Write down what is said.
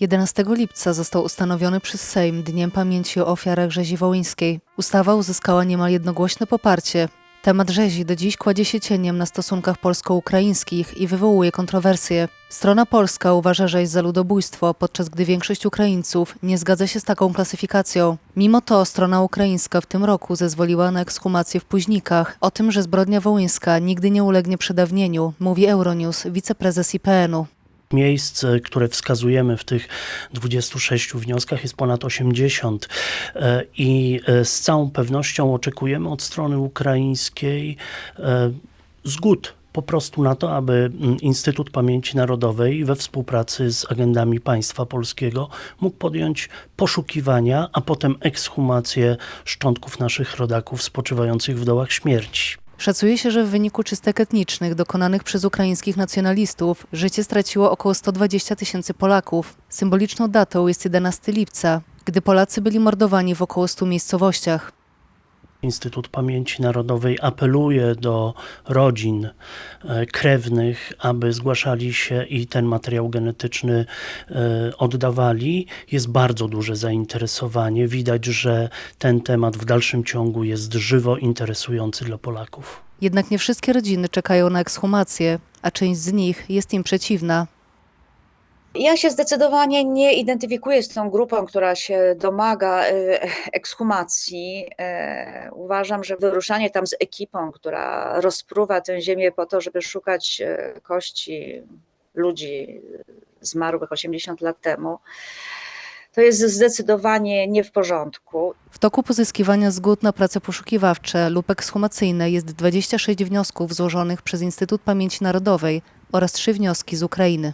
11 lipca został ustanowiony przez Sejm Dniem Pamięci o ofiarach rzezi wołyńskiej. Ustawa uzyskała niemal jednogłośne poparcie. Temat rzezi do dziś kładzie się cieniem na stosunkach polsko-ukraińskich i wywołuje kontrowersje. Strona polska uważa rzeź za ludobójstwo, podczas gdy większość Ukraińców nie zgadza się z taką klasyfikacją. Mimo to strona ukraińska w tym roku zezwoliła na ekshumację w Późnikach. O tym, że zbrodnia wołyńska nigdy nie ulegnie przedawnieniu, mówi Euronews, wiceprezes IPN-u. Miejsc, które wskazujemy w tych 26 wnioskach jest ponad 80 e, i e, z całą pewnością oczekujemy od strony ukraińskiej e, zgód po prostu na to, aby mm, Instytut Pamięci Narodowej we współpracy z agendami państwa polskiego mógł podjąć poszukiwania, a potem ekshumację szczątków naszych rodaków spoczywających w dołach śmierci. Szacuje się, że w wyniku czystek etnicznych dokonanych przez ukraińskich nacjonalistów życie straciło około 120 tysięcy Polaków. Symboliczną datą jest 11 lipca, gdy Polacy byli mordowani w około 100 miejscowościach. Instytut Pamięci Narodowej apeluje do rodzin e, krewnych, aby zgłaszali się i ten materiał genetyczny e, oddawali. Jest bardzo duże zainteresowanie. Widać, że ten temat w dalszym ciągu jest żywo interesujący dla Polaków. Jednak nie wszystkie rodziny czekają na ekshumację, a część z nich jest im przeciwna. Ja się zdecydowanie nie identyfikuję z tą grupą, która się domaga e, ekshumacji. E, Uważam, że wyruszanie tam z ekipą, która rozpruwa tę ziemię po to, żeby szukać e, kości ludzi zmarłych 80 lat temu, to jest zdecydowanie nie w porządku. W toku pozyskiwania zgód na prace poszukiwawcze lub ekshumacyjne jest 26 wniosków złożonych przez Instytut Pamięci Narodowej oraz trzy wnioski z Ukrainy.